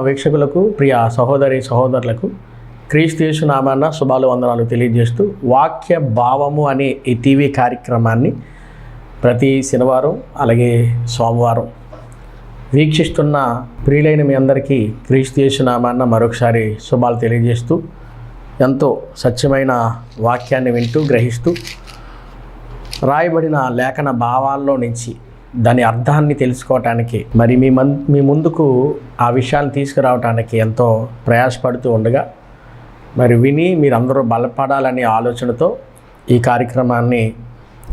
వీక్షకులకు ప్రియ సహోదరి సహోదరులకు క్రీస్తు నామాన్న శుభాలు వందనాలు తెలియజేస్తూ వాక్య భావము అనే ఈ టీవీ కార్యక్రమాన్ని ప్రతి శనివారం అలాగే సోమవారం వీక్షిస్తున్న ప్రియులైన మీ అందరికీ క్రీస్తు నామాన్న మరొకసారి శుభాలు తెలియజేస్తూ ఎంతో సత్యమైన వాక్యాన్ని వింటూ గ్రహిస్తూ రాయబడిన లేఖన భావాల్లో నుంచి దాని అర్థాన్ని తెలుసుకోవటానికి మరి మీ మన్ మీ ముందుకు ఆ విషయాన్ని తీసుకురావటానికి ఎంతో ప్రయాసపడుతూ ఉండగా మరి విని మీరందరూ బలపడాలనే ఆలోచనతో ఈ కార్యక్రమాన్ని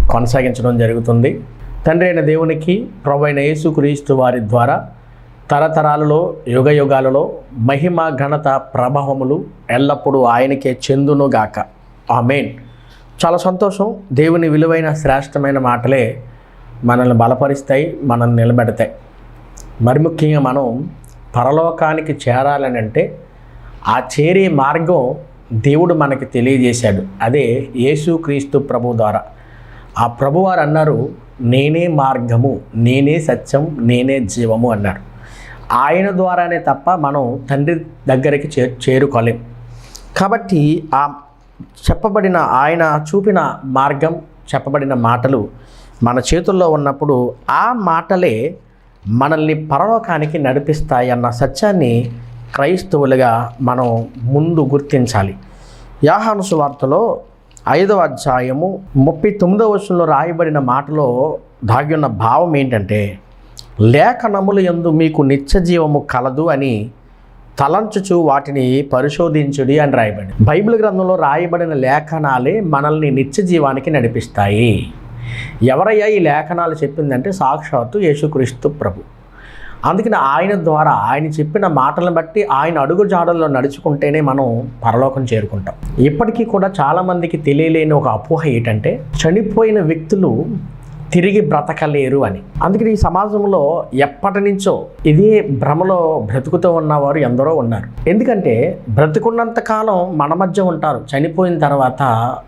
కొనసాగించడం జరుగుతుంది. తండ్రి అయిన దేవునికి ప్రభు అయిన యేసుక్రీస్తు వారి ద్వారా తరతరాలలో యుగ యుగాలలో మహిమ ఘనత ప్రభావములు ఎల్లప్పుడూ ఆయనకే చెందునుగాక. ఆమెన్. చాలా సంతోషం. దేవుని విలువైన శ్రేష్టమైన మాటలే మనల్ని బలపరుస్తాయి మనల్ని నిలబెడతాయి. మరి ముఖ్యంగా మనం పరలోకానికి చేరాలని అంటే ఆ చేరే మార్గం దేవుడు మనకి తెలియజేశాడు. అదే యేసుక్రీస్తు ప్రభు ద్వారా. ఆ ప్రభువారు అన్నారు నేనే మార్గము నేనే సత్యం నేనే జీవము అన్నారు. ఆయన ద్వారానే తప్ప మనం తండ్రి దగ్గరికి చే చేరుకోలేం. కాబట్టి ఆ చెప్పబడిన ఆయన చూపిన మార్గం చెప్పబడిన మాటలు మన చేతుల్లో ఉన్నప్పుడు ఆ మాటలే మనల్ని పరలోకానికి నడిపిస్తాయి అన్న సత్యాన్ని క్రైస్తవులుగా మనం ముందు గుర్తించాలి. యాహాను సువార్తలో ఐదవ అధ్యాయము ముప్పై తొమ్మిదవ వచనంలో రాయబడిన మాటలో దాగి ఉన్న భావం ఏంటంటే లేఖనములు ఎందు మీకు నిత్య జీవము కలదు అని తలంచుచు వాటిని పరిశోధించుడి అని రాయబడి బైబిల్ గ్రంథంలో రాయబడిన లేఖనాలే మనల్ని నిత్య జీవానికి నడిపిస్తాయి. ఎవరయ్యా ఈ లేఖనాలు చెప్పిందంటే సాక్షాత్తు యేసుక్రీస్తు ప్రభు. అందుకని ఆయన ద్వారా ఆయన చెప్పిన మాటలను బట్టి ఆయన అడుగు జాడల్లో నడుచుకుంటేనే మనం పరలోకం చేరుకుంటాం. ఇప్పటికీ కూడా చాలామందికి తెలియలేని ఒక అపోహ ఏంటంటే చనిపోయిన వ్యక్తులు తిరిగి బ్రతకలేరు అని. అందుకని ఈ సమాజంలో ఎప్పటి నుంచో ఇదే భ్రమలో బ్రతుకుతూ ఉన్నవారు ఎందరో ఉన్నారు. ఎందుకంటే బ్రతుకున్నంతకాలం మన మధ్య ఉంటారు. చనిపోయిన తర్వాత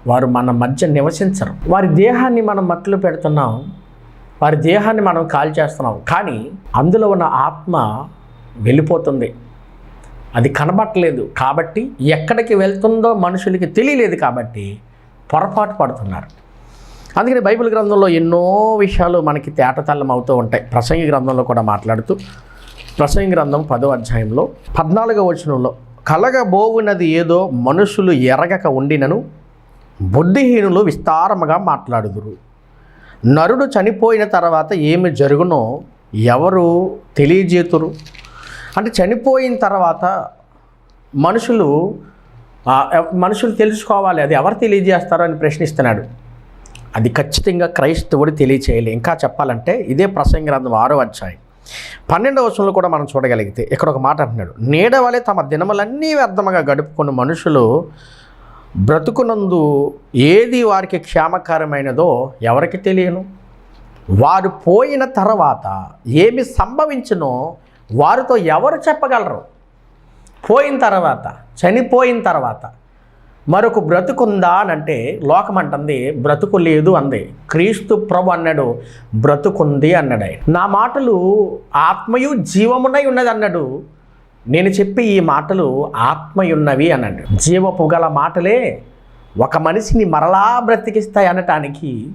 వారు మన మధ్య నివసించరు. వారి దేహాన్ని మనం మట్లు పెడుతున్నాం. వారి దేహాన్ని మనం కాల్ చేస్తున్నాం. కానీ అందులో ఉన్న ఆత్మ వెళ్ళిపోతుంది. అది కనబట్టలేదు. కాబట్టి ఎక్కడికి వెళ్తుందో మనుషులకి తెలియలేదు కాబట్టి పొరపాటు పడుతున్నారు. అందుకని బైబిల్ గ్రంథంలో ఎన్నో విషయాలు మనకి తేటతల్లం అవుతూ ఉంటాయి. ప్రసంగి గ్రంథంలో కూడా మాట్లాడుతూ ప్రసంగి గ్రంథం పదో అధ్యాయంలో పద్నాలుగో వచనంలో కలగబోవున్నది ఏదో మనుషులు ఎరగక ఉండినను బుద్ధిహీనులు విస్తారముగా మాట్లాడుదురు. నరుడు చనిపోయిన తర్వాత ఏమి జరుగునో ఎవరు తెలియజేతురు? అంటే చనిపోయిన తర్వాత మనుషులు మనుషులు తెలుసుకోవాలి అది ఎవరు తెలియజేస్తారో అని ప్రశ్నిస్తున్నాడు. అది ఖచ్చితంగా క్రైస్తవుడు తెలియచేయాలి. ఇంకా చెప్పాలంటే ఇదే ప్రసంగ గ్రంథం ఆరో అధ్యాయం. పన్నెండవ వచనంలో కూడా మనం చూడగలిగితే ఇక్కడ ఒక మాట అంటున్నాడు. నీడ వలె తమ దినములన్నీ వ్యర్థముగా గడుపుకున్న మనుషులు బ్రతుకునందు ఏది వారికి క్షేమకరమైనదో ఎవరికి తెలియను? వారు పోయిన తర్వాత ఏమి సంభవించునో వారితో ఎవరు చెప్పగలరు? పోయిన తర్వాత చనిపోయిన తర్వాత మరొక బ్రతుకుందా అని అంటే లోకం అంటుంది బ్రతుకు లేదు అంది. క్రీస్తు ప్రభు అన్నాడు బ్రతుకుంది అన్నాడు ఆయన. నా మాటలు ఆత్మయు జీవమునై ఉన్నది అన్నాడు. నేను చెప్పి ఈ మాటలు ఆత్మయున్నవి అన్నాడు. జీవపు గల మాటలే ఒక మనిషిని మరలా బ్రతికిస్తాయి అనటానికి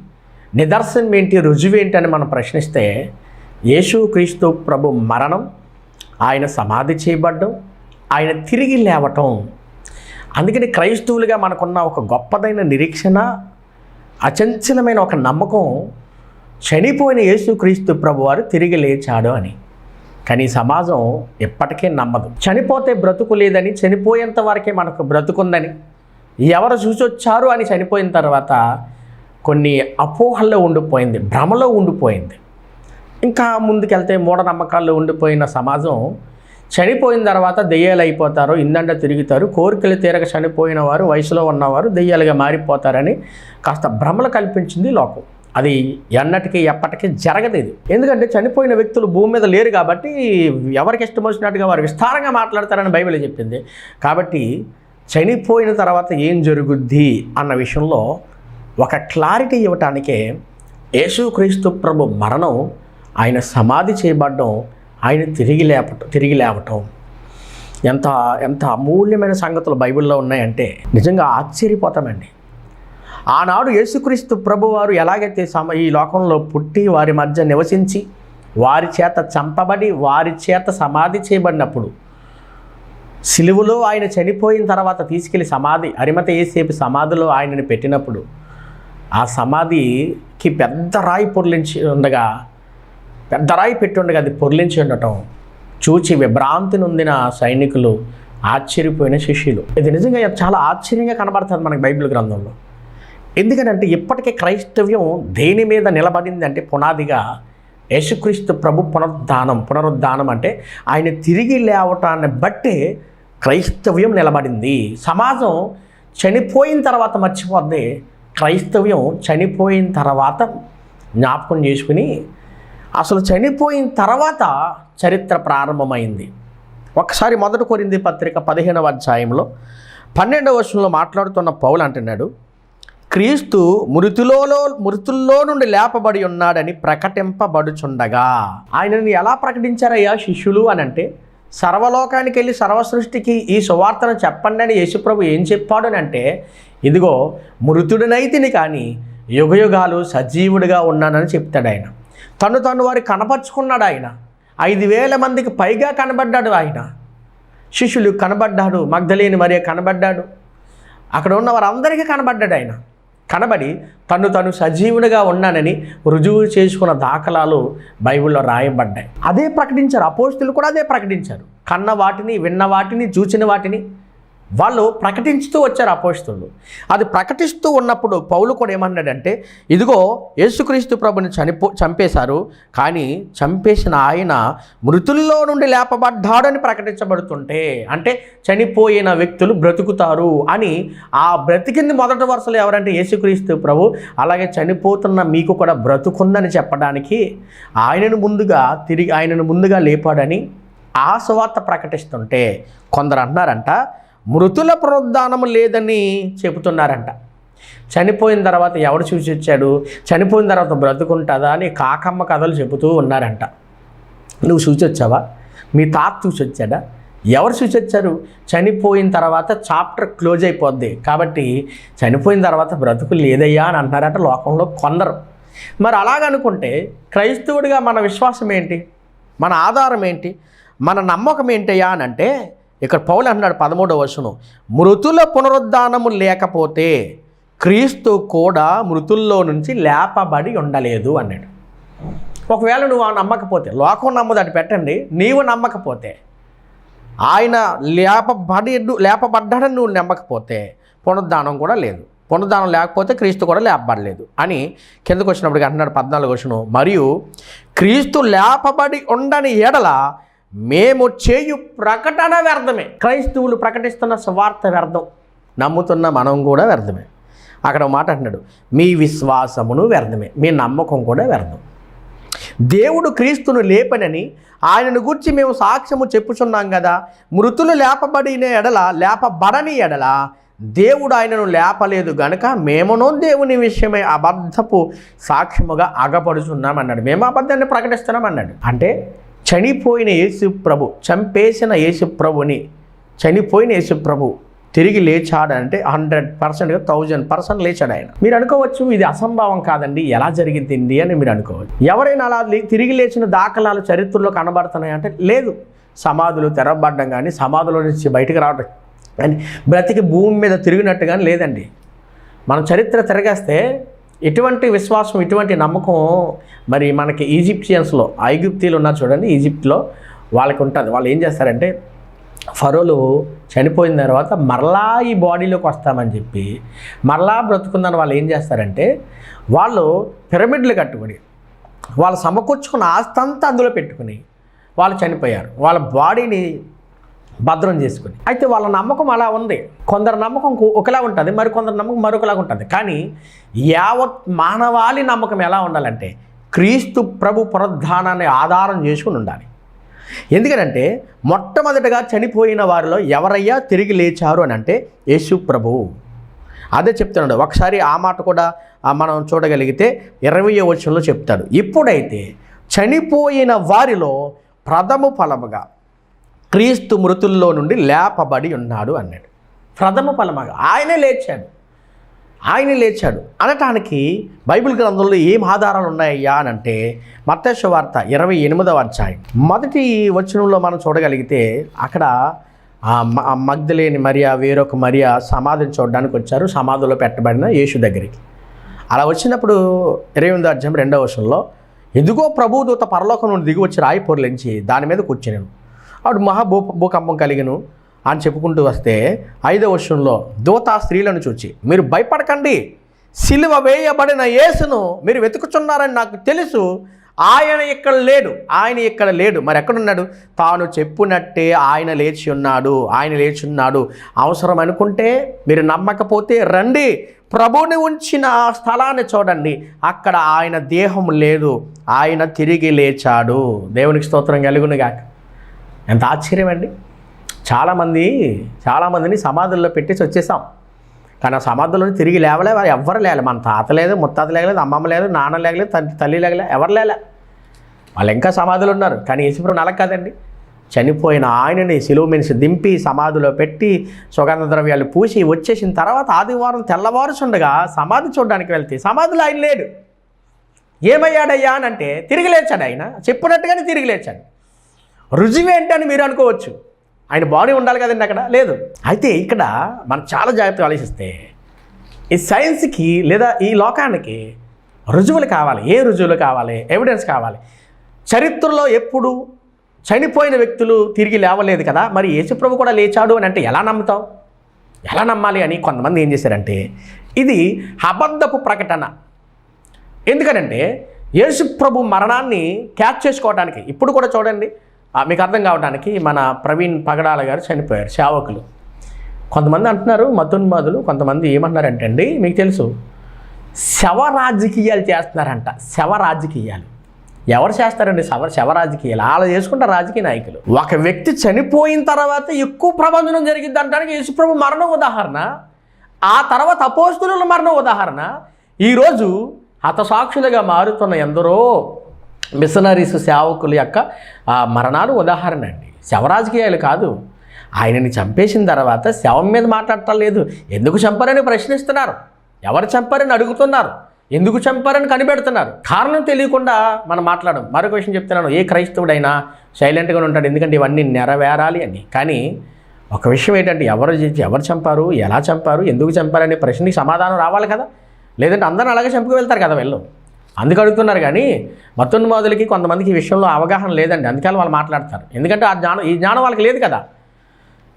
నిదర్శనం ఏంటి రుజువేంటి అని మనం ప్రశ్నిస్తే యేసు క్రీస్తు ప్రభు మరణం ఆయన సమాధి చేయబడ్డం ఆయన తిరిగి లేవటం అందుకని క్రైస్తవులుగా మనకున్న ఒక గొప్పదైన నిరీక్షణ అచంచలమైన ఒక నమ్మకం చనిపోయిన యేసుక్రీస్తు ప్రభు వారు తిరిగి లేచాడు అని. కానీ సమాజం ఎప్పటికీ నమ్మదు. చనిపోతే బ్రతుకు లేదని చనిపోయేంత వరకే మనకు బ్రతుకుందని ఎవరు చూసొచ్చారు అని చనిపోయిన తర్వాత కొన్ని అపోహల్లో ఉండిపోయింది భ్రమలో ఉండిపోయింది. ఇంకా ముందుకెళ్తే మూఢనమ్మకాల్లో ఉండిపోయిన సమాజం చనిపోయిన తర్వాత దెయ్యాలు అయిపోతారు ఇందండ తిరుగుతారు. కోరికలు తీరక చనిపోయిన వారు వయసులో ఉన్నవారు దెయ్యాలుగా మారిపోతారని కాస్త భ్రమలు కల్పించింది లోకం. అది ఎన్నటికీ ఎప్పటికీ జరగదు ఇది. ఎందుకంటే చనిపోయిన వ్యక్తులు భూమి మీద లేరు కాబట్టి ఎవరికి ఇష్టం వచ్చినట్టుగా వారు విస్తారంగా మాట్లాడతారని బైబిల్ చెప్పింది. కాబట్టి చనిపోయిన తర్వాత ఏం జరుగుద్ది అన్న విషయంలో ఒక క్లారిటీ ఇవ్వటానికే యేసుక్రీస్తు ప్రభు మరణం ఆయన సమాధి చేయబడడం ఆయన తిరిగి లేపటం తిరిగి లేవటం. ఎంత ఎంత అమూల్యమైన సంగతులు బైబిల్లో ఉన్నాయంటే నిజంగా ఆశ్చర్యపోతామండి. ఆనాడు యేసుక్రీస్తు ప్రభువారు ఎలాగైతే సమ ఈ లోకంలో పుట్టి వారి మధ్య నివసించి వారి చేత చంపబడి వారి చేత సమాధి చేయబడినప్పుడు సిలువలో ఆయన చనిపోయిన తర్వాత తీసుకెళ్ళి సమాధి అరిమత ఏసేపు సమాధిలో ఆయనని పెట్టినప్పుడు ఆ సమాధికి పెద్ద రాయి పొర్లించి ఉండగా పెద్ద రాయి పెట్టి అది పొర్లించి ఉండటం చూచి విభ్రాంతి నొందిన సైనికులు ఆశ్చర్యపోయిన శిష్యులు. ఇది నిజంగా చాలా ఆశ్చర్యంగా కనబడుతుంది మనకి బైబిల్ గ్రంథంలో. ఎందుకంటే ఇప్పటికే క్రైస్తవ్యం దేని మీద నిలబడింది అంటే పునాదిగా యేసుక్రీస్తు ప్రభు పునరుద్ధానం పునరుద్ధానం అంటే ఆయన తిరిగి లేవటాన్ని బట్టే క్రైస్తవ్యం నిలబడింది. సమాజం చనిపోయిన తర్వాత మర్చిపోద్ది. క్రైస్తవ్యం చనిపోయిన తర్వాత జ్ఞాపకం చేసుకుని అసలు చనిపోయిన తర్వాత చరిత్ర ప్రారంభమైంది. ఒకసారి మొదటి కొరింది పత్రిక పదిహేనవ అధ్యాయంలో పన్నెండవ వర్షంలో మాట్లాడుతున్న పౌలు అంటున్నాడు క్రీస్తు మృతులలో మృతుల్లో నుండి లేపబడి ఉన్నాడని ప్రకటింపబడుచుండగా. ఆయనని ఎలా ప్రకటించారయ్యా శిష్యులు అని అంటే సర్వలోకానికి వెళ్ళి సర్వ సృష్టికి ఈ సువార్తను చెప్పండి అని యేసుప్రభు ఏం చెప్పాడు అని అంటే ఇదిగో మృతుడినైతిని కానీ యుగయుగాలు సజీవుడిగా ఉన్నానని చెప్తాడు ఆయన. తను తను వారి కనపరుచుకున్నాడు ఆయన. ఐదు వేల మందికి పైగా కనబడ్డాడు ఆయన. శిష్యులు కనబడ్డాడు మగ్ధలేని మరియ కనబడ్డాడు. అక్కడ ఉన్న వారందరికీ కనబడ్డాడు ఆయన. కనబడి తను తను సజీవునిగా ఉన్నానని రుజువు చేసుకున్న దాఖలాలు బైబిల్లో రాయబడ్డాయి. అదే ప్రకటించారు అపోస్తులు కూడా అదే ప్రకటించారు. కన్న వాటిని విన్న వాటిని చూచిన వాటిని వాళ్ళు ప్రకటించుతూ వచ్చారు అపోస్తులు. అది ప్రకటిస్తూ ఉన్నప్పుడు పౌలు కూడా ఏమన్నాడంటే ఇదిగో యేసుక్రీస్తు ప్రభుని చనిపో చంపేశారు కానీ చంపేసిన ఆయన మృతుల్లో నుండి లేపబడ్డాడని ప్రకటించబడుతుంటే అంటే చనిపోయిన వ్యక్తులు బ్రతుకుతారు అని ఆ బ్రతికింది మొదటి వరుసలో ఎవరంటే యేసుక్రీస్తు ప్రభు అలాగే చనిపోతున్న మీకు కూడా బ్రతుకుందని చెప్పడానికి ఆయనను ముందుగా తిరిగి ఆయనను ముందుగా లేపాడని ఆ సువార్త ప్రకటిస్తుంటే కొందరు అన్నారంట మృతుల పునరుద్ధానము లేదని చెబుతున్నారంట. చనిపోయిన తర్వాత ఎవడు చూసి వచ్చాడు చనిపోయిన తర్వాత బ్రతుకుంటుందా అని కాకమ్మ కథలు చెబుతూ ఉన్నారంట. నువ్వు చూసి వచ్చావా మీ తాత చూసి వచ్చాడా ఎవరు చూసి వచ్చారు చనిపోయిన తర్వాత చాప్టర్ క్లోజ్ అయిపోద్ది. కాబట్టి చనిపోయిన తర్వాత బ్రతుకు లేదయ్యా అని అంటారంట లోకంలో కొందరు. మరి అలాగనుకుంటే క్రైస్తవుడిగా మన విశ్వాసం ఏంటి మన ఆధారం ఏంటి? మన నమ్మకం ఏంటయ్యా అని అంటే ఇక్కడ పౌలు అంటున్నాడు పదమూడవ వచనం. మృతుల పునరుద్ధానము లేకపోతే క్రీస్తు కూడా మృతుల్లో నుంచి లేపబడి ఉండలేదు అన్నాడు. ఒకవేళ నువ్వు ఆ నమ్మకపోతే లోకం నమ్మదు అది పెట్టండి. నీవు నమ్మకపోతే ఆయన లేపబడి లేపబడ్డాడని నువ్వు నమ్మకపోతే పునరుద్ధానం కూడా లేదు. పునరుద్ధానం లేకపోతే క్రీస్తు కూడా లేపబడలేదు అని కిందకు వచ్చినప్పుడు అంటున్నాడు పద్నాలుగు వచనం. మరియు క్రీస్తు లేపబడి ఉండని ఎడల మేము చేయు ప్రకటన వ్యర్థమే. క్రైస్తవులు ప్రకటిస్తున్న స్వార్థ వ్యర్థం. నమ్ముతున్న మనం కూడా వ్యర్థమే. అక్కడ మాట అంటున్నాడు మీ విశ్వాసమును వ్యర్థమే. మీ నమ్మకం కూడా వ్యర్థం. దేవుడు క్రీస్తును లేపనని ఆయనను గురించి మేము సాక్ష్యము చెప్పుచున్నాం కదా. మృతులు లేపబడిన ఎడల లేపబడని ఎడల దేవుడు ఆయనను లేపలేదు గనుక మేమునో దేవుని విషయమై అబద్ధపు సాక్ష్యముగా అగపడుచున్నాం అన్నాడు. మేము అబద్ధాన్ని ప్రకటిస్తున్నామన్నాడు అంటే చనిపోయిన యేసు ప్రభు చంపేసిన యేసు ప్రభుని చనిపోయిన యేసు ప్రభు తిరిగి లేచాడంటే హండ్రెడ్ పర్సెంట్గా థౌజండ్ పర్సెంట్ లేచాడు ఆయన. మీరు అనుకోవచ్చు ఇది అసంభవం కాదండి ఎలా జరిగింది అని మీరు అనుకోవచ్చు. ఎవరైనా అలా లే- తిరిగి లేచిన దాఖలాలు చరిత్రలో కనబడుతున్నాయంటే లేదు సమాధులు తెరవబడ్డం కానీ సమాధుల నుంచి బయటకు రావడం కానీ బ్రతికి భూమి మీద తిరిగినట్టు కానీ లేదండి. మనం చరిత్ర తిరగేస్తే ఇటువంటి విశ్వాసం ఇటువంటి నమ్మకం మరి మనకి ఈజిప్షియన్స్లో ఐగుప్తీలు ఉన్నారు చూడండి ఈజిప్ట్లో వాళ్ళకి ఉంటుంది. వాళ్ళు ఏం చేస్తారంటే ఫరోలు చనిపోయిన తర్వాత మరలా ఈ బాడీలోకి వస్తామని చెప్పి మరలా బ్రతుకుందని వాళ్ళు ఏం చేస్తారంటే వాళ్ళు పిరమిడ్లు కట్టుకొని వాళ్ళు సమకూర్చుకున్న ఆస్తంతా అందులో పెట్టుకుని వాళ్ళు చనిపోయారు. వాళ్ళ బాడీని భద్రం చేసుకుని. అయితే వాళ్ళ నమ్మకం అలా ఉంది. కొందరు నమ్మకం ఒకలా ఉంటుంది మరి కొందరు నమ్మకం మరొకలాగా ఉంటుంది. కానీ యావత్ మానవాళి నమ్మకం ఎలా ఉండాలంటే క్రీస్తు ప్రభు పునరుద్ధానాన్ని ఆధారం చేసుకుని ఉండాలి. ఎందుకంటే మొట్టమొదటగా చనిపోయిన వారిలో ఎవరయ్యా తిరిగి లేచారు అని అంటే యేసు ప్రభువు అదే చెప్తున్నాడు. ఒకసారి ఆ మాట కూడా మనం చూడగలిగితే ఇరవై వచనంలో చెప్తాడు. ఇప్పుడైతే చనిపోయిన వారిలో ప్రథమ ఫలముగా క్రీస్తు మృతుల్లో నుండి లేపబడి ఉన్నాడు అన్నాడు. ప్రథమ ఫలమగా ఆయనే లేచాడు. ఆయనే లేచాడు. అనటానికి బైబిల్ గ్రంథంలో ఏం ఆధారాలు ఉన్నాయ్యా అని అంటే మత్స్య వార్త ఇరవై ఎనిమిదవ అధ్యాయం. మొదటి వచనంలో మనం చూడగలిగితే అక్కడ మగ్ధలేని మరియా వేరొక మరియా సమాధిని చూడడానికి వచ్చారు. సమాధిలో పెట్టబడిన యేసు దగ్గరికి. అలా వచ్చినప్పుడు ఇరవై ఎనిమిదో అధ్యాయం రెండవ వర్షంలో ఎదుగో ప్రభుదూత పరలోకం నుండి దిగి వచ్చి రాయి పొరలించి దాని మీద కూర్చున్నాను ఆవిడ మహాభూ భూకంపం కలిగను అని చెప్పుకుంటూ వస్తే ఐదవ వర్షంలో దూత స్త్రీలను చూచి మీరు భయపడకండి. సిలువ వేయబడిన యేసును మీరు వెతుకుచున్నారని నాకు తెలుసు. ఆయన ఇక్కడ లేడు. ఆయన ఇక్కడ లేడు. మరి ఎక్కడున్నాడు? తాను చెప్పునట్టే ఆయన లేచి ఉన్నాడు. ఆయన లేచి ఉన్నాడు. అవసరం అనుకుంటే మీరు నమ్మకపోతే రండి. ప్రభుని ఉంచిన ఆ స్థలాన్ని చూడండి. అక్కడ ఆయన దేహం లేదు. ఆయన తిరిగి లేచాడు. దేవునికి స్తోత్రం కలుగునుగాక. ఎంత ఆశ్చర్యం అండి చాలామంది చాలామందిని సమాధుల్లో పెట్టేసి వచ్చేసాం. కానీ ఆ సమాధుల్లో తిరిగి లేవలే వారు ఎవ్వరు లేలే మన తాత లేదు ముత్తాత లేగలేదు అమ్మమ్మ లేదు నాన్న లేగలేదు తల్లి తల్లి లేగలే ఎవరు లేలే. వాళ్ళు ఇంకా సమాధులు ఉన్నారు. కానీ యేసుప్రభు అలా కాదండి. చనిపోయిన ఆయనని సిలువ మనిషి దింపి సమాధిలో పెట్టి సుగంధ ద్రవ్యాలు పూసి వచ్చేసిన తర్వాత ఆదివారం తెల్లవారుచుండగా సమాధి చూడడానికి వెళ్తే సమాధిలో ఆయన లేడు. ఏమయ్యాడయ్యా అని అంటే తిరిగి లేచాడు ఆయన. చెప్పినట్టుగానే తిరిగి లేచాడు. రుజువు ఏంటని మీరు అనుకోవచ్చు. ఆయన బాడీ ఉండాలి కదండి అక్కడ? లేదు. అయితే ఇక్కడ మనం చాలా జాగ్రత్తగా ఆలోచిస్తే ఈ సైన్స్కి లేదా ఈ లోకానికి రుజువులు కావాలి. ఏ రుజువులు కావాలి? ఎవిడెన్స్ కావాలి. చరిత్రలో ఎప్పుడు చనిపోయిన వ్యక్తులు తిరిగి లేవలేదు కదా? మరి యేసుప్రభు కూడా లేచాడు అని అంటే ఎలా నమ్ముతాం ఎలా నమ్మాలి అని కొంతమంది ఏం చేశారంటే ఇది అబద్ధపు ప్రకటన. ఎందుకనంటే యేసు ప్రభు మరణాన్ని క్యాచ్ చేసుకోవడానికి ఇప్పుడు కూడా చూడండి మీకు అర్థం కావడానికి మన ప్రవీణ్ పగడాల గారు చనిపోయారు సేవకులు కొంతమంది అంటున్నారు మతున్మాదులు కొంతమంది ఏమంటున్నారంటే అండి మీకు తెలుసు. శవ రాజకీయాలు చేస్తున్నారంట శవ రాజకీయాలు ఎవరు చేస్తారండి శవ శవ రాజకీయాలు అలా చేసుకుంటారు రాజకీయ నాయకులు. ఒక వ్యక్తి చనిపోయిన తర్వాత ఎక్కువ ప్రబంధనం జరిగింది అంటానికి యేసుప్రభు మరణం ఉదాహరణ. ఆ తర్వాత అపోస్తుల మరణం ఉదాహరణ. ఈరోజు హతసాక్షులుగా మారుతున్న ఎందరో మిషనరీస్ సేవకుల యొక్క ఆ, మరణాలు ఉదాహరణ అండి. శవరాజకీయాలు కాదు. ఆయనని చంపేసిన తర్వాత శవం మీద మాట్లాడటం లేదు. ఎందుకు చంపారని ప్రశ్నిస్తున్నారు. ఎవరు చంపారని అడుగుతున్నారు. ఎందుకు చంపారని కనిపెడుతున్నారు. కారణం తెలియకుండా మనం మాట్లాడడం. మరొక విషయం చెప్తున్నాను. ఏ క్రైస్తవుడైనా సైలెంట్గా ఉంటాడు. ఎందుకంటే ఇవన్నీ నెరవేరాలి అని. కానీ ఒక విషయం ఏంటంటే ఎవరు ఎవరు చంపారు? ఎలా చంపారు? ఎందుకు చంపారనే ప్రశ్నకి సమాధానం రావాలి కదా. లేదంటే అందరిని అలాగే చంపుకు వెళ్తారు కదా వెళ్ళు. అందుకు అడుగుతున్నారు కానీ మతోన్మాదులకి కొంతమందికి ఈ విషయంలో అవగాహన లేదండి. అందుకని వాళ్ళు మాట్లాడతారు. ఎందుకంటే ఆ జ్ఞానం ఈ జ్ఞానం వాళ్ళకి లేదు కదా.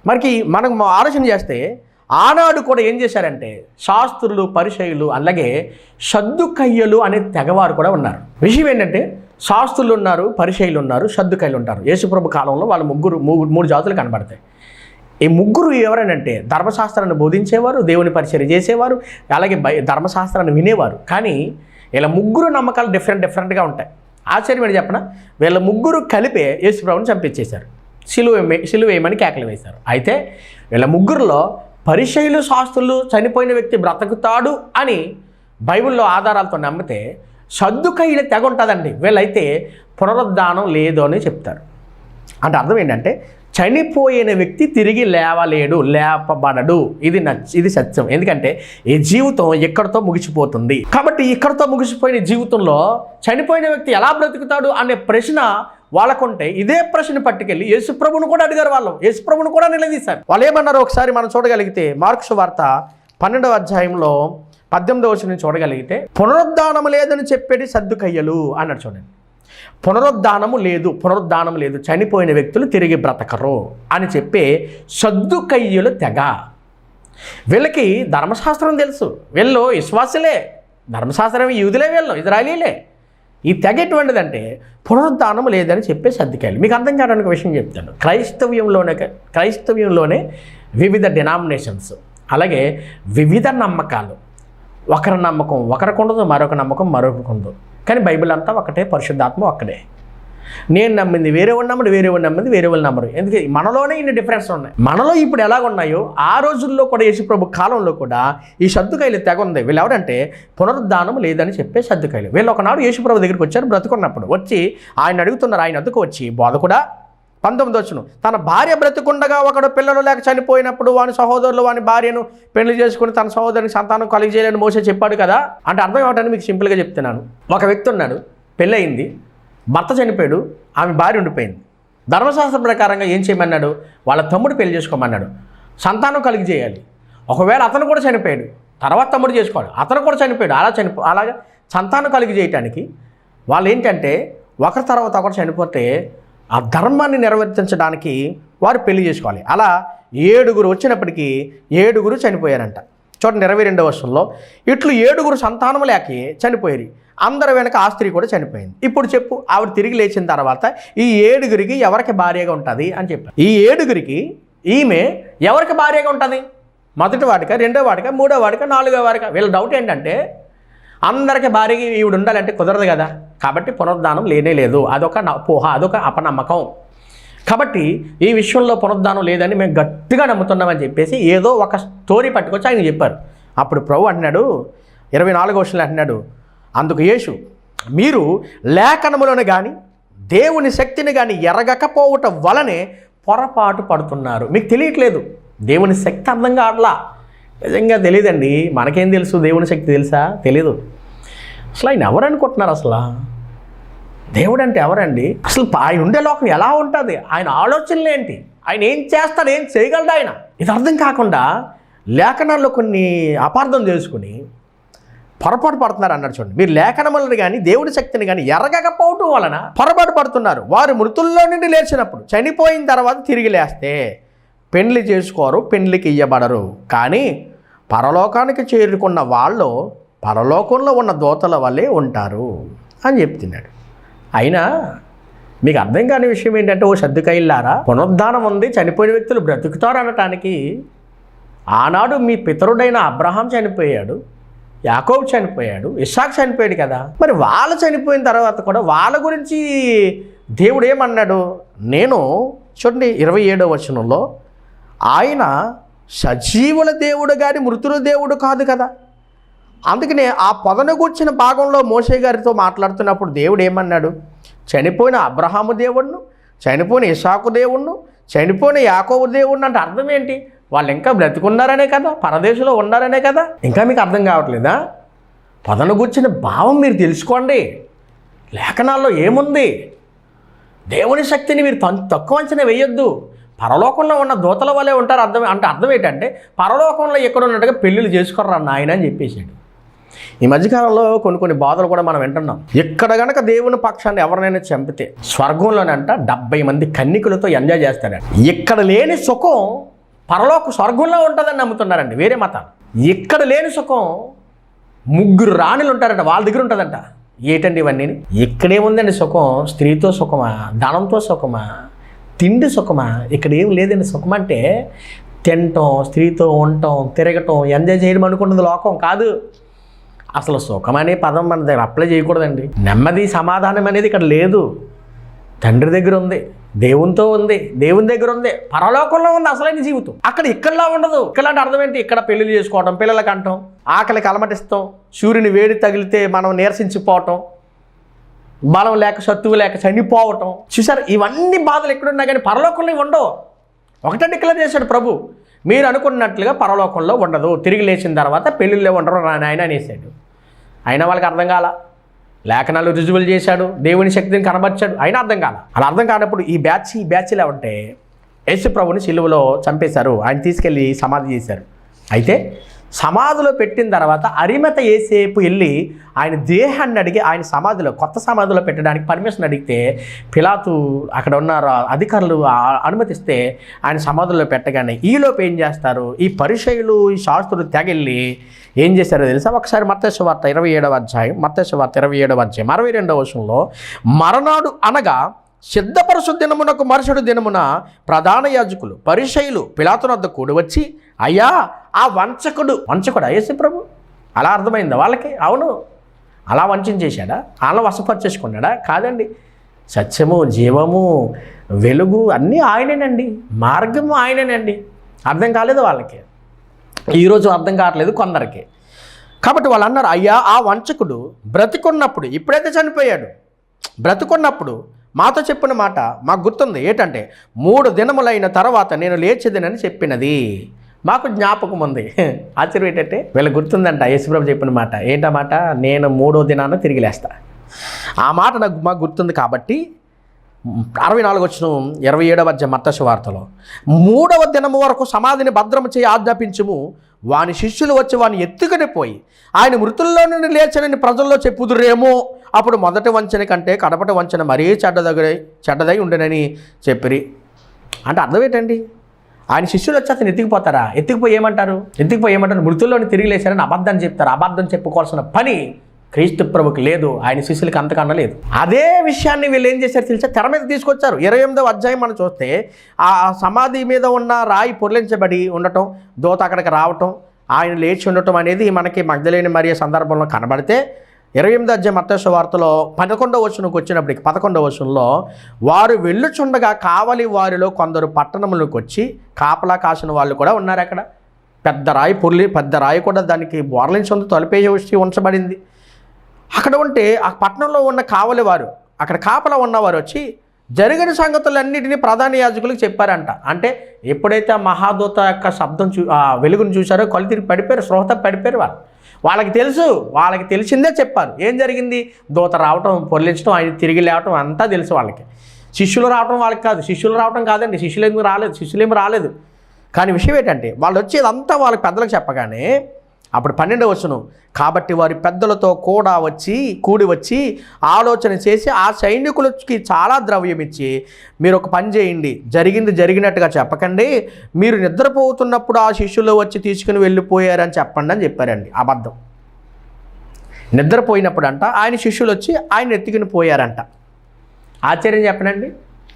మరికి మనం ఆలోచన చేస్తే ఆనాడు కూడా ఏం చేశారంటే శాస్త్రులు పరిచయులు అలాగే సద్దుకయ్యలు అనే తెగవారు కూడా ఉన్నారు. విషయం ఏంటంటే శాస్త్రులు ఉన్నారు పరిచయులు ఉన్నారు సద్దుకయ్యలు ఉంటారు. యేసుప్రభు కాలంలో వాళ్ళు ముగ్గురు మూడు మూడు జాతులు కనబడతాయి. ఈ ముగ్గురు ఎవరనంటే ధర్మశాస్త్రాన్ని బోధించేవారు దేవుని పరిచయం చేసేవారు అలాగే ధర్మశాస్త్రాన్ని వినేవారు. కానీ వీళ్ళ ముగ్గురు నమ్మకాలు డిఫరెంట్ డిఫరెంట్గా ఉంటాయి. ఆశ్చర్యం ఏంటి చెప్పన? వీళ్ళ ముగ్గురు కలిపే యేసుప్రభుని చంపించేశారు. సిలువ సిలువ వేయమని కేకలు వేశారు. అయితే వీళ్ళ ముగ్గురులో పరిచయులు శాస్త్రులు చనిపోయిన వ్యక్తి బ్రతుకుతాడు అని బైబిల్లో ఆధారాలతో నమ్మితే సర్దుకైన తెగ ఉంటుందండి. వీళ్ళైతే పునరుద్ధానం లేదు అని చెప్తారు. అంటే అర్థం ఏంటంటే చనిపోయిన వ్యక్తి తిరిగి లేవలేడు లేపబడడు. ఇది నచ్చ ఇది సత్యం. ఎందుకంటే ఈ జీవితం ఎక్కడితో ముగిసిపోతుంది? కాబట్టి ఇక్కడితో ముగిసిపోయిన జీవితంలో చనిపోయిన వ్యక్తి ఎలా బ్రతుకుతాడు అనే ప్రశ్న వాళ్ళకుంటే ఇదే ప్రశ్న పట్టుకెళ్ళి యేసుప్రభుని కూడా అడిగారు వాళ్ళు. యేసుప్రభుని కూడా నిలదీశారు. వాళ్ళు ఏమన్నారు ఒకసారి మనం చూడగలిగితే మార్క్స్ వార్త పన్నెండవ అధ్యాయంలో పద్దెనిమిదవ వచ్చిన చూడగలిగితే పునరుద్ధానం లేదని చెప్పేది సర్దుకయ్యలు అన్నాడు చూడండి. పునరుద్ధానము లేదు పునరుద్ధానం లేదు. చనిపోయిన వ్యక్తులు తిరిగి బ్రతకరు అని చెప్పే సద్దుకయ్యుల తెగ. వీళ్ళకి ధర్మశాస్త్రం తెలుసు. వీళ్ళు విశ్వాసులే. ధర్మశాస్త్రం యూదులే వీళ్ళు ఇజ్రాయలీలే. ఈ తెగ ఎటువంటిదంటే పునరుద్ధానం లేదని చెప్పే సర్దికాయలు మీకు అర్థం కావడానికి విషయం చెప్తాను. క్రైస్తవ్యంలోనే క్రైస్తవ్యంలోనే వివిధ డినామినేషన్స్ అలాగే వివిధ నమ్మకాలు. ఒకరి నమ్మకం ఒకరికి ఉండదు మరొక నమ్మకం మరొకరికి ఉండదు. కానీ బైబిల్ అంతా ఒకటే పరిశుద్ధాత్మ ఒక్కడే నేను నమ్మింది వేరే వాళ్ళు నమ్మడు వేరే వాళ్ళు నమ్మింది వేరే వాళ్ళు నమ్మరు ఎందుకంటే మనలోనే ఇన్ని డిఫరెన్స్ ఉన్నాయి. మనలో ఇప్పుడు ఎలాగ ఉన్నాయో ఆ రోజుల్లో కూడా యేసుప్రభు కాలంలో కూడా ఈ సర్దుకాయలు తెగ ఉంది. వీళ్ళు ఎవరంటే పునరుద్ధానం లేదని చెప్పే సర్దుకాయలు. వీళ్ళు ఒకనాడు యేసుప్రభు దగ్గరికి వచ్చారు బ్రతుకున్నప్పుడు. వచ్చి ఆయన అడుగుతున్నారు ఆయన అద్దుకు వచ్చి బోధకుడా పంతొమ్మిది వచ్చును తన భార్య బ్రతికుండగా ఒకడు పిల్లలు లేక చనిపోయినప్పుడు వాని సహోదరులు వాని భార్యను పెళ్ళి చేసుకుని తన సహోదరునికి సంతానం కలిగజేయాలని మోసే చెప్పాడు కదా. అంటే అర్థం ఏమిటని మీకు సింపుల్గా చెప్తున్నాను. ఒక వ్యక్తి ఉన్నాడు పెళ్ళయింది భర్త చనిపోయాడు ఆమె భార్య ఉండిపోయింది. ధర్మశాస్త్రం ప్రకారంగా ఏం చేయమన్నాడు? వాళ్ళ తమ్ముడు పెళ్ళి చేసుకోమన్నాడు. సంతానం కలిగి చేయాలి. ఒకవేళ అతను కూడా చనిపోయాడు తర్వాత తమ్ముడు చేసుకోవాలి. అతను కూడా చనిపోయాడు అలా చనిపో అలాగే సంతానం కలిగి చేయటానికి వాళ్ళు ఏంటంటే ఒకరి తర్వాత ఒకరు చనిపోతే ఆ ధర్మాన్ని నిర్వర్తించడానికి వారు పెళ్ళి చేసుకోవాలి. అలా ఏడుగురు వచ్చినప్పటికీ ఏడుగురు చనిపోయారంట. చూడండి ఇరవై రెండవ వర్షంలో ఇట్లు ఏడుగురు సంతానం లేక చనిపోయారు. అందరి వెనక ఆ స్త్రీ కూడా చనిపోయింది. ఇప్పుడు చెప్పు ఆవిడ తిరిగి లేచిన తర్వాత ఈ ఏడుగురికి ఎవరికి భార్యగా ఉంటుంది అని చెప్పారు. ఈ ఏడుగురికి ఈమె ఎవరికి భార్యగా ఉంటుంది? మొదటి వాడిక రెండో వాడిక మూడో వాడిక నాలుగో వాడిక వీళ్ళ డౌట్ ఏంటంటే అందరికి భార్యకి ఈవిడ ఉండాలంటే కుదరదు కదా. కాబట్టి పునరుద్ధానం లేనే లేదు. అదొక పోహ అదొక అపనమ్మకం. కాబట్టి ఈ విషయంలో పునరుద్ధానం లేదని మేము గట్టిగా నమ్ముతున్నామని చెప్పేసి ఏదో ఒక స్టోరీ పట్టుకొచ్చి ఆయన చెప్పారు. అప్పుడు ప్రభు అంటున్నాడు ఇరవై నాలుగో వర్షంలో అంటున్నాడు అందుకు యేసు మీరు లేఖనములను కానీ దేవుని శక్తిని కానీ ఎరగకపోవటం వలనే పొరపాటు పడుతున్నారు. మీకు తెలియట్లేదు దేవుని శక్తి అర్థం కావట్లా? నిజంగా తెలియదండి మనకేం తెలుసు? దేవుని శక్తి తెలుసా? తెలీదు. అసలు ఆయన ఎవరు అనుకుంటున్నారు అసలు? దేవుడు అంటే ఎవరండి? అసలు ఆయన ఉండే లోకం ఎలా ఉంటుంది? ఆయన ఆలోచనలు ఏంటి? ఆయన ఏం చేస్తాడు? ఏం చేయగలడు ఆయన? ఇది అర్థం కాకుండా లేఖనాల్లో కొన్ని అపార్థం చేసుకుని పొరపాటు పడుతున్నారు అన్నాడు చూడండి. మీరు లేఖనములను కానీ దేవుడి శక్తిని కానీ ఎరగకపోవటం వలన పొరపాటు పడుతున్నారు. వారు మృతుల్లో నుండి లేచినప్పుడు చనిపోయిన తర్వాత తిరిగి లేస్తే పెండ్లి చేసుకోరు పెండ్లికి ఇయ్యబడరు. కానీ పరలోకానికి చేరుకున్న వాళ్ళు పరలోకంలో ఉన్న దోతల వల్లే ఉంటారు అని చెప్తున్నాడు. అయినా మీకు అర్థం కాని విషయం ఏంటంటే ఓ సర్దుకైల్లారా పునరుద్ధానం ఉంది చనిపోయిన వ్యక్తులు బ్రతుకుతారు అనటానికి ఆనాడు మీ పితరుడైన అబ్రహాం చనిపోయాడు యాకోబు చనిపోయాడు ఇషాక్ చనిపోయాడు కదా. మరి వాళ్ళు చనిపోయిన తర్వాత కూడా వాళ్ళ గురించి దేవుడు ఏమన్నాడు? నేను చూడండి ఇరవై ఏడవ వచనంలో ఆయన సజీవుల దేవుడు కానీ మృతుల దేవుడు కాదు కదా. అందుకనే ఆ పొదను కూర్చిన భాగంలో మోషే గారితో మాట్లాడుతున్నప్పుడు దేవుడు ఏమన్నాడు? చనిపోయిన అబ్రహాము దేవుణ్ణు చనిపోయిన ఇషాకు దేవుణ్ణు చనిపోయిన యాకోబు దేవుణ్ణి అంటే అర్థం ఏంటి? వాళ్ళు ఇంకా బ్రతికున్నారనే కదా పరదేశంలో ఉన్నారనే కదా? ఇంకా మీకు అర్థం కావట్లేదా? పొదను గుర్చిన భావం మీరు తెలుసుకోండి. లేఖనాల్లో ఏముంది? దేవుని శక్తిని మీరు తన్- తక్కువ అంచనా వేయొద్దు. పరలోకంలో ఉన్న దూతల వలె ఉంటారు. అర్థం అంటే అర్థం ఏంటంటే పరలోకంలో ఎక్కడ ఉన్నట్టుగా పెళ్ళిళ్ళు చేసుకోర్రా నాయన అని చెప్పేశాడు. ఈ మధ్యకాలంలో కొన్ని కొన్ని బాధలు కూడా మనం వింటున్నాం. ఇక్కడ గనక దేవుని పక్షాన్ని ఎవరినైనా చంపితే స్వర్గంలోనంట డెబ్బై మంది కన్నికులతో ఎంజాయ్ చేస్తారంట. ఇక్కడ లేని సుఖం పరలోక స్వర్గంలో ఉంటుందని నమ్ముతున్నారండి వేరే మతం ఇక్కడ లేని సుఖం ముగ్గురు రాణులు ఉంటారంట వాళ్ళ దగ్గర ఉంటుందంట. ఏటండి ఇవన్నీ? ఇక్కడే ఉందండి సుఖం స్త్రీతో సుఖమా ధనంతో సుఖమా తిండి సుఖమా? ఇక్కడ ఏం లేదండి సుఖం అంటే తినటం స్త్రీతో ఉండటం తిరగటం ఎంజాయ్ చేయడం అనుకున్నది లోకం కాదు. అసలు సుఖం అనే పదం మన దగ్గర అప్లై చేయకూడదండి. నెమ్మది సమాధానం అనేది ఇక్కడ లేదు. తండ్రి దగ్గర ఉంది దేవునితో ఉంది దేవుని దగ్గర ఉంది పరలోకంలో ఉంది అసలైన జీవితం. అక్కడ ఇక్కడలా ఉండదు. ఇక్కడ అంటే అర్థం ఏంటి? ఇక్కడ పెళ్ళిళ్ళు చేసుకోవటం పిల్లలకి అంటాం ఆకలికి అలమటిస్తాం సూర్యుని వేడి తగిలితే మనం నీరసించిపోవటం బలం లేక సత్తువు లేక చనిపోవటం. చూసారు ఇవన్నీ బాధలు ఎక్కడున్నా కానీ పరలోకంలో ఉండవు. ఒకటే డిక్లేర్ చేశాడు ప్రభు. మీరు అనుకున్నట్లుగా పరలోకంలో ఉండదు. తిరిగి లేచిన తర్వాత పెళ్ళిళ్ళే ఉండరు నాయన అనేసాడు అయినా వాళ్ళకి అర్థం కాల. లేఖనాలు రుజువులు చేశాడు దేవుని శక్తిని కనబర్చాడు అయినా అర్థం కాల. అలా అర్థం కానప్పుడు ఈ బ్యాచ్ ఈ బ్యాచ్ ఇలా ఉంటే యేసు ప్రభుని సిలువలో చంపేశారు ఆయన తీసుకెళ్ళి సమాధి చేశారు. అయితే సమాధిలో పెట్టిన తర్వాత అరిమత ఏసేపు వెళ్ళి ఆయన దేహాన్ని అడిగి ఆయన సమాధిలో కొత్త సమాధిలో పెట్టడానికి పర్మిషన్ అడిగితే పిలాతు అక్కడ ఉన్న అధికారులు అనుమతిస్తే ఆయన సమాధిలో పెట్టగానే ఈలోపు ఏం చేస్తారు? ఈ పరిచయులు ఈ శాస్త్రులు తెగెళ్ళి ఏం చేశారో తెలుసా? ఒకసారి మత్స్య వార్త ఇరవై ఏడవ అధ్యాయం మత్స్య వార్త ఇరవై ఏడవ అధ్యాయం అరవై రెండవ వర్షంలో మరనాడు అనగా సిద్ధపరచు దినమునకు మరుసటి దినమున ప్రధాన యాజకులు పరిశైలు పిలాతునద్ద కూడి వచ్చి అయ్యా ఆ వంచకుడు. వంచకుడు? అయ్యేసి ప్రభు. అలా అర్థమైంది వాళ్ళకి? అవును. అలా వంచం చేశాడా అలా వశపరిచేసుకున్నాడా? కాదండి. సత్యము జీవము వెలుగు అన్నీ ఆయనేనండి. మార్గము ఆయనేనండి. అర్థం కాలేదు వాళ్ళకి. ఈరోజు అర్థం కావట్లేదు కొందరికి. కాబట్టి వాళ్ళు అన్నారు అయ్యా ఆ వంచకుడు బ్రతికున్నప్పుడు ఇప్పుడైతే చనిపోయాడు. బ్రతికున్నప్పుడు మాతో చెప్పిన మాట మాకు గుర్తుంది. ఏంటంటే మూడు దినములైన తర్వాత నేను లేచిదినని చెప్పినది. మాకు జ్ఞాపకం ఉంది. ఆశ్చర్యం ఏంటంటే వీళ్ళ గుర్తుందంట యేసుప్రభు చెప్పిన మాట. ఏంటన్నమాట నేను మూడో దినాన తిరిగి లేస్తా. ఆ మాట నాకు మాకు గుర్తుంది కాబట్టి అరవై నాలుగు వచ్చిన ఇరవై ఏడవ అధ్యాయ మత్తశ వార్తలో మూడవ దినము వరకు సమాధిని భద్రము చేయి ఆజ్ఞాపించము. వాని శిష్యులు వచ్చి వాని ఎత్తుకుని పోయి ఆయన మృతుల్లో నుండి లేచనని ప్రజల్లో చెప్పుదురేమో. అప్పుడు మొదటి వంచన కంటే కడపటి వంచన మరీ చెడ్డదగ చెడ్డదై ఉండనని చెప్పిరి. అంటే అర్థం ఏంటండి? ఆయన శిష్యులు వచ్చి అతను ఎత్తుకుపోతారా? ఎత్తుకుపోయి ఏమంటారు? ఎత్తుకుపోయి ఏమంటారు? మృతుల్లోని తిరిగి లేచారని అబద్ధం చెప్తారు. అబద్ధం చెప్పుకోవాల్సిన పని క్రీస్తు ప్రభుకి లేదు. ఆయన శిష్యులకి అంతకన్నా లేదు. అదే విషయాన్ని వీళ్ళు ఏం చేశారు తెలిసా? తెర మీద తీసుకొచ్చారు. ఇరవై ఎనిమిదవ అధ్యాయం మనం చూస్తే ఆ సమాధి మీద ఉన్న రాయి పొర్లించబడి ఉండటం దోత అక్కడికి రావటం ఆయన లేచి ఉండటం అనేది మనకి మగ్ధలేని మరియు సందర్భంలో కనబడితే ఇరవై ఎనిమిది అధ్యాయం మత్స్య వార్తలో పదకొండవ వచనంకి వచ్చినప్పటికి పదకొండవ వచనంలో వారు వెళ్ళుచుండగా కావలి వారిలో కొందరు పట్టణములకు వచ్చి కాపలా కాసిన వాళ్ళు కూడా ఉన్నారు అక్కడ. పెద్ద రాయి పొర్లి పెద్ద రాయి కూడా దానికి బోర్లించి ఉంది వచ్చి ఉంచబడింది. అక్కడ ఉంటే ఆ పట్టణంలో ఉన్న కావలి వారు అక్కడ కాపలా ఉన్నవారు వచ్చి జరిగిన సంగతులన్నిటినీ ప్రధాన యాజకులకు చెప్పారంట. అంటే ఎప్పుడైతే ఆ మహాదూత యొక్క శబ్దం చూ వెలుగును చూశారో కళ్ళు తిరిగి పడిపోయారు శ్రోత పడిపోయారు వాళ్ళు వాళ్ళకి తెలుసు వాళ్ళకి తెలిసిందే చెప్పారు. ఏం జరిగింది? దూత రావటం పొరలించడం ఆయన తిరిగి లేవటం అంతా తెలుసు వాళ్ళకి. శిష్యులు రావటం వాళ్ళకి కాదు. శిష్యులు రావటం కాదండి. శిష్యులు ఎందుకు రాలేదు? శిష్యులు ఏమి రాలేదు. కానీ విషయం ఏంటంటే వాళ్ళు వచ్చేదంతా వాళ్ళకి పెద్దలకు చెప్పగానే అప్పుడు పన్నెండవ వచ్చును కాబట్టి వారి పెద్దలతో కూడా వచ్చి కూడి వచ్చి ఆలోచన చేసి ఆ సైనికులకి చాలా ద్రవ్యం ఇచ్చి మీరు ఒక పని చేయండి. జరిగింది జరిగినట్టుగా చెప్పకండి. మీరు నిద్రపోతున్నప్పుడు ఆ శిష్యులు వచ్చి తీసుకుని వెళ్ళిపోయారని చెప్పండి అని చెప్పారండి. అబద్ధం. నిద్రపోయినప్పుడు అంట ఆయన శిష్యులు వచ్చి ఆయన ఎత్తుకుని పోయారంట. ఆశ్చర్యం చెప్పనండి.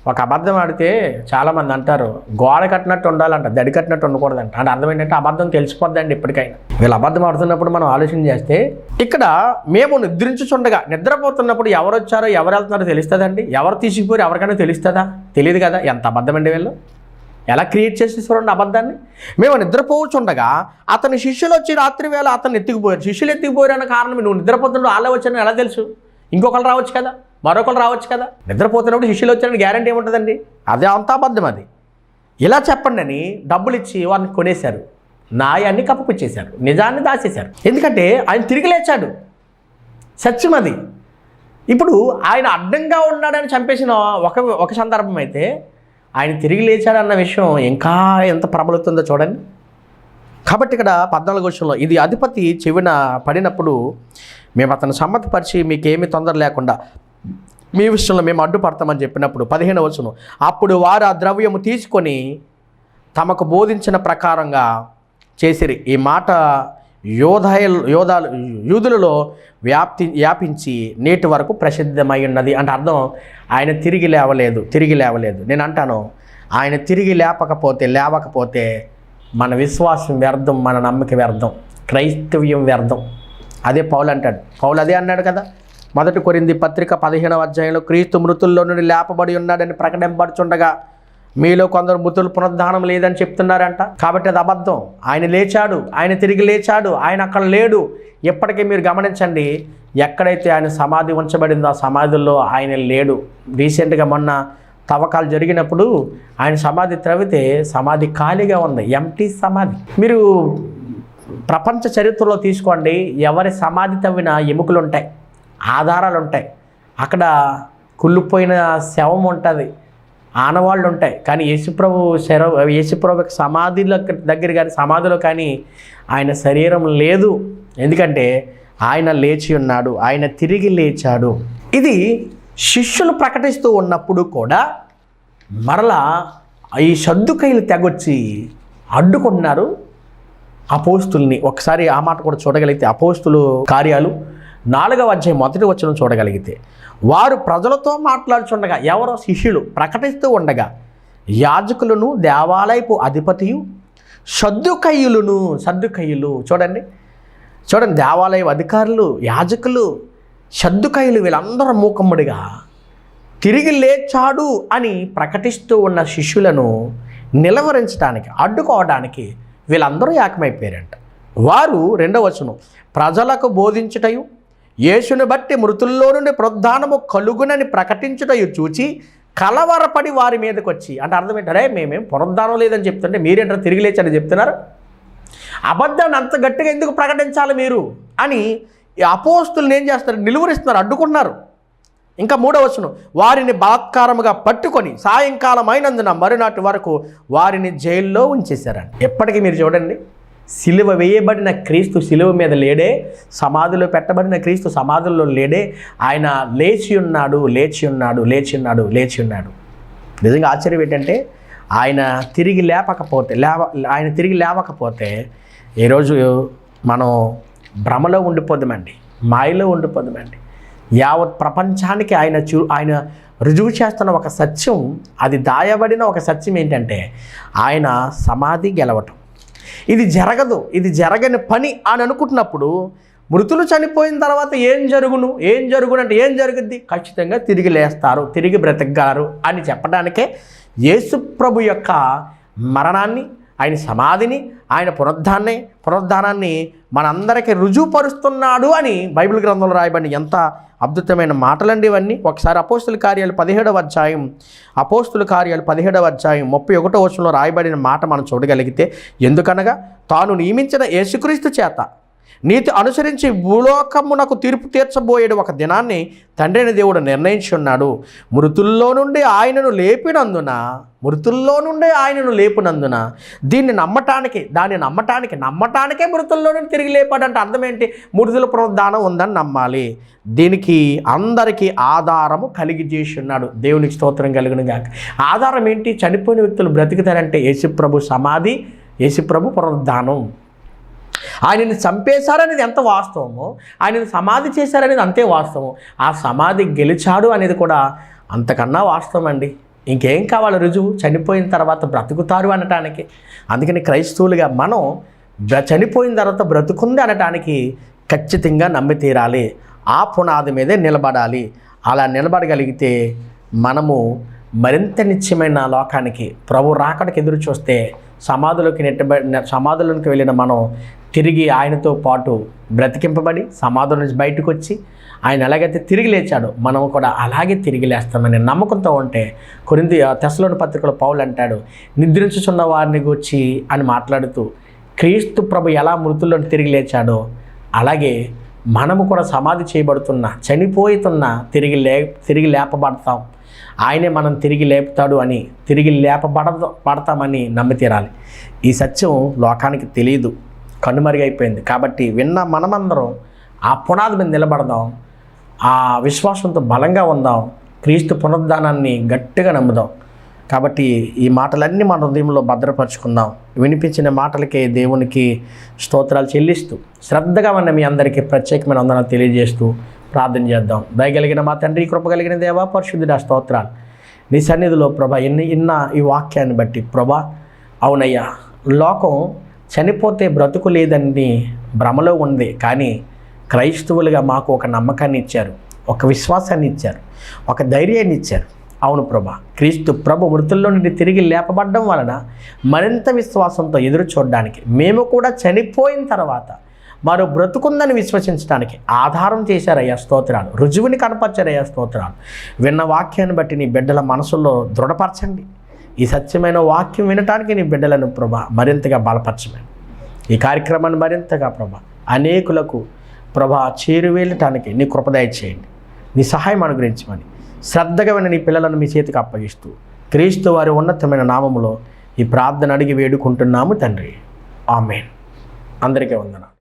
ఒక అబద్ధం ఆడితే చాలామంది అంటారు గోడ కట్టినట్టు ఉండాలంట దడి కట్టినట్టు ఉండకూడదంట. అంటే అర్థం ఏంటంటే అబద్ధం తెలిసిపోద్దండి ఇప్పటికైనా. వీళ్ళు అబద్ధం ఆడుతున్నప్పుడు మనం ఆలోచన చేస్తే ఇక్కడ మేము నిద్రించుచుండగా నిద్రపోతున్నప్పుడు ఎవరు వచ్చారో ఎవరు వెళ్తున్నారో తెలుస్తుందండి? ఎవరు తీసుకుపోయారు ఎవరికైనా తెలుస్తుందా? తెలియదు కదా ఎంత అబద్ధం అండి వీళ్ళు? ఎలా క్రియేట్ చేసి చూడండి అబద్ధాన్ని? మేము నిద్రపోవచ్చుండగా అతని శిష్యులు వచ్చి రాత్రి వేళ అతను ఎత్తుకుపోయారు. శిష్యులు ఎత్తుకుపోయారు అన్న కారణం నువ్వు నిద్రపోతున్నప్పుడు వాళ్ళే వచ్చారని ఎలా తెలుసు? ఇంకొకరు రావచ్చు కదా. మరొకరు రావచ్చు కదా. నిద్రపోతున్నప్పుడు శిష్యులు వచ్చారని గ్యారంటీ ఏముంటుందండి? అదే అంతా అబద్ధం అది. ఇలా చెప్పండి అని డబ్బులు ఇచ్చి వారిని కొనేశారు. నాయాన్ని కప్పపుచ్చేశారు. నిజాన్ని దాచేశారు. ఎందుకంటే ఆయన తిరిగి లేచాడు. సత్యం అది. ఇప్పుడు ఆయన అడ్డంగా ఉన్నాడని చంపేసిన ఒక ఒక సందర్భం అయితే ఆయన తిరిగి లేచాడన్న విషయం ఇంకా ఎంత ప్రబలుతుందో చూడండి. కాబట్టి ఇక్కడ పద్నాలుగు విషయంలో ఇది అధిపతి చెవిన పడినప్పుడు మేము అతను సమ్మతిపరిచి మీకేమీ తొందర లేకుండా మీ విషయంలో మేము అడ్డుపడతామని చెప్పినప్పుడు పదిహేను వచ్చును అప్పుడు వారు ఆ ద్రవ్యము తీసుకొని తమకు బోధించిన ప్రకారంగా చేసిరి. ఈ మాట యోధయ యోధాలు యూదులలో వ్యాప్తి వ్యాపించి నేటి వరకు ప్రసిద్ధమై ఉన్నది. అంటే అర్థం ఆయన తిరిగి లేవలేదు తిరిగి లేవలేదు. నేను అంటాను ఆయన తిరిగి లేపకపోతే లేవకపోతే మన విశ్వాసం వ్యర్థం మన నమ్మక వ్యర్థం క్రైస్తవ్యం వ్యర్థం. అదే పౌలు అంటాడు. పౌలు అదే అన్నాడు కదా. మొదటి కొరింది పత్రిక పదిహేనవ అధ్యాయంలో క్రీస్తు మృతుల్లో నుండి లేపబడి ఉన్నాడని ప్రకటింపడుచుండగా మీలో కొందరు మృతులు పునరుద్ధానం లేదని చెప్తున్నారంట. కాబట్టి అది అబద్ధం. ఆయన లేచాడు ఆయన తిరిగి లేచాడు ఆయన అక్కడ లేడు. ఎప్పటికీ మీరు గమనించండి ఎక్కడైతే ఆయన సమాధి ఉంచబడిందో ఆ సమాధుల్లో ఆయన లేడు. రీసెంట్గా మొన్న తవ్వకాలు జరిగినప్పుడు ఆయన సమాధి త్రవితే సమాధి ఖాళీగా ఉంది ఎంటీ సమాధి. మీరు ప్రపంచ చరిత్రలో తీసుకోండి ఎవరి సమాధి తవ్విన ఎముకలు ఉంటాయి ఆధారాలు ఉంటాయి అక్కడ కుళ్ళిపోయిన శవం ఉంటుంది. ఆనవాళ్ళు ఉంటాయి కానీ యేసుప్రభు శర యేసుప్రభు సమాధిలో దగ్గర కానీ సమాధిలో కానీ ఆయన శరీరం లేదు. ఎందుకంటే ఆయన లేచి ఉన్నాడు. ఆయన తిరిగి లేచాడు. ఇది శిష్యులు ప్రకటిస్తూ ఉన్నప్పుడు కూడా మరలా ఈ సర్దుకైలు తెగొచ్చి అడ్డుకుంటున్నారు. అపోస్తుల్ని. ఒకసారి ఆ మాట కూడా చూడగలిగితే అపోస్తులు కార్యాలు నాలుగవ అధ్యాయం మొదటి వచ్చిన చూడగలిగితే వారు ప్రజలతో మాట్లాడుచుండగా ఎవరో శిష్యులు ప్రకటిస్తూ ఉండగా యాజకులను దేవాలయపు అధిపతియు సర్దుకయ్యులను సర్దుకయ్యులు చూడండి. చూడండి దేవాలయ అధికారులు యాజకులు సర్దుకయ్యులు వీళ్ళందరూ మూకమ్ముడిగా తిరిగి లేచాడు అని ప్రకటిస్తూ ఉన్న శిష్యులను నిలవరించడానికి అడ్డుకోవడానికి వీళ్ళందరూ ఏకమైపోయారంట. వారు రెండవ వచనం ప్రజలకు బోధించుటయు యేసుని బట్టి మృతుల్లో నుండి ప్రొద్ధానము కలుగునని ప్రకటించుటయు చూచి కలవరపడి వారి మీదకి వచ్చి అంటే అర్థం ఏంటంటే మేమేం పునరుద్ధానం లేదని చెప్తుంటే మీరేంటారు తిరిగి లేచని చెప్తున్నారు? అబద్ధాన్ని అంత గట్టిగా ఎందుకు ప్రకటించాలి మీరు? అని అపోస్తులను ఏం చేస్తారు నిలువరిస్తున్నారు అడ్డుకున్నారు. ఇంకా మూడవచనం వారిని బలాత్కారముగా పట్టుకొని సాయంకాలం అయినందున మరునాటి వరకు వారిని జైల్లో ఉంచేశారండి ఎప్పటికీ మీరు చూడండి. సిలువ వేయబడిన క్రీస్తు సిలువ మీద లేడే సమాధిలో పెట్టబడిన క్రీస్తు సమాధుల్లో లేడే ఆయన లేచి ఉన్నాడు లేచి ఉన్నాడు లేచి ఉన్నాడు లేచి ఉన్నాడు. నిజంగా ఆశ్చర్యం ఏంటంటే ఆయన తిరిగి లేపకపోతే లేవ ఆయన తిరిగి లేవకపోతే ఈరోజు మనం భ్రమలో ఉండిపోదామండి మాయలో ఉండిపోదామండి. యావత్ ప్రపంచానికి ఆయన చూ ఆయన రుజువు చేస్తున్న ఒక సత్యం అది దాయబడిన ఒక సత్యం ఏంటంటే ఆయన సమాధి గెలవటం. ఇది జరగదు ఇది జరగని పని అని అనుకుంటున్నప్పుడు మృతులు చనిపోయిన తర్వాత ఏం జరుగును? ఏం జరుగును అంటే ఏం జరుగుద్ది? ఖచ్చితంగా తిరిగి లేస్తారు తిరిగి బ్రతకగలరు అని చెప్పడానికే యేసుప్రభు యొక్క మరణాన్ని ఆయన సమాధిని ఆయన పునరుద్ధాన్ని పునరుద్ధానాన్ని మనందరికీ రుజువుపరుస్తున్నాడు అని బైబిల్ గ్రంథంలో రాయబడిన ఎంత అద్భుతమైన మాటలండి ఇవన్నీ. ఒకసారి అపోస్తుల కార్యాలు పదిహేడవ అధ్యాయం అపోస్తుల కార్యాలు పదిహేడవ అధ్యాయం ముప్పై ఒకటో వచనంలో రాయబడిన మాట మనం చూడగలిగితే ఎందుకనగా తాను నియమించిన యేసుక్రీస్తు చేత నీతి అనుసరించి భూలోకమునకు తీర్పు తీర్చబోయేడు ఒక దినాన్ని తండ్రిని దేవుడు నిర్ణయించి ఉన్నాడు మృతుల్లో నుండి ఆయనను లేపినందున మృతుల్లో నుండి ఆయనను లేపినందున దీన్ని నమ్మటానికి దాన్ని నమ్మటానికి నమ్మటానికే మృతుల్లో నుండి తిరిగి లేపాడంటే అర్థం ఏంటి? మృతుల పునరుద్ధానం ఉందని నమ్మాలి. దీనికి అందరికీ ఆధారము కలిగి చేసి ఉన్నాడు దేవునికి స్తోత్రం కలిగిన గాక. ఆధారం ఏంటి? చనిపోయిన వ్యక్తులు బ్రతుకుతారంటే యేసుప్రభు సమాధి యేసుప్రభు పునరుద్ధానం. ఆయనని చంపేశారనేది ఎంత వాస్తవమో ఆయనని సమాధి చేశారనేది అంతే వాస్తవం ఆ సమాధి గెలిచాడు అనేది కూడా అంతకన్నా వాస్తవం అండి ఇంకేం కావాలి రుజువు? చనిపోయిన తర్వాత బ్రతుకుతారు అనటానికి. అందుకని క్రైస్తవులుగా మనం బ్ర- చనిపోయిన తర్వాత బ్రతుకుంది అనటానికి ఖచ్చితంగా నమ్మి తీరాలి. ఆ పునాది మీదే నిలబడాలి. అలా నిలబడగలిగితే మనము మరింత నిత్యమైన లోకానికి ప్రభు రాకడికి ఎదురు చూస్తే సమాధులకి నెట్టబడిన సమాధులకు వెళ్ళిన మనం తిరిగి ఆయనతో పాటు బ్రతికింపబడి సమాధుల నుంచి బయటకు వచ్చి ఆయన ఎలాగైతే తిరిగి లేచాడో మనం కూడా అలాగే తిరిగి లేస్తామనే నమ్మకంతో ఉంటే కొరింది తెసలోని పత్రికలో పౌలు అంటాడు నిద్రించుచున్న వారిని గురించి అని మాట్లాడుతూ క్రీస్తు ప్రభు ఎలా మృతుల్లో తిరిగి లేచాడో అలాగే మనము కూడా సమాధి చేయబడుతున్న చనిపోతున్న తిరిగి లే తిరిగి లేపబడతాం. ఆయనే మనం తిరిగి లేపుతాడు అని తిరిగి లేపబడ పడతామని నమ్మి తీరాలి. ఈ సత్యం లోకానికి తెలియదు. కనుమరుగైపోయింది. కాబట్టి విన్న మనమందరం ఆ పునాది మీద నిలబడదాం. ఆ విశ్వాసంతో బలంగా ఉందాం. క్రీస్తు పునరుద్ధానాన్ని గట్టిగా నమ్ముదాం. కాబట్టి ఈ మాటలన్నీ మన హృదయంలో భద్రపరుచుకుందాం. వినిపించిన మాటలకే దేవునికి స్తోత్రాలు చెల్లిస్తూ శ్రద్ధగా ఉన్న మీ అందరికీ ప్రత్యేకమైన వందనాలు తెలియజేస్తూ ప్రార్థన చేద్దాం. దయగలిగిన మా తండ్రి కృప కలిగిన దేవా పరిశుద్ధుడా స్తోత్రాలు. నీ సన్నిధిలో ప్రభా ఎన్ని ఇన్న ఈ వాక్యాన్ని బట్టి ప్రభా అవునయ్యా లోకం చనిపోతే బ్రతుకు లేదని భ్రమలో ఉంది. కానీ క్రైస్తవులుగా మాకు ఒక నమ్మకాన్ని ఇచ్చారు. ఒక విశ్వాసాన్ని ఇచ్చారు. ఒక ధైర్యాన్ని ఇచ్చారు. అవును ప్రభ క్రీస్తు ప్రభు మృతుల్లో నుండి తిరిగి లేపబడడం వలన మరింత విశ్వాసంతో ఎదురు చూడడానికి మేము కూడా చనిపోయిన తర్వాత మరో బ్రతుకుందని విశ్వసించడానికి ఆధారం చేశారయ్యా స్తోత్రాలు. రుజువుని కనపరిచారయ్యా స్తోత్రాలు. విన్న వాక్యాన్ని బట్టి నీ బిడ్డల మనసులో దృఢపరచండి. ఈ సత్యమైన వాక్యం వినటానికి నీ బిడ్డలను ప్రభా మరింతగా బలపరచమని. ఈ కార్యక్రమాన్ని మరింతగా ప్రభా అనేకులకు ప్రభా చేరువేళ్ళటానికి నీ కృపదయ చేయండి. నీ సహాయం అనుగ్రహించమని. శ్రద్ధగా విన నీ పిల్లలను మీ చేతికి అప్పగిస్తూ క్రీస్తు వారి ఉన్నతమైన నామములో ఈ ప్రార్థన అడిగి వేడుకుంటున్నాము తండ్రి. ఆమెన్. అందరికీ వందన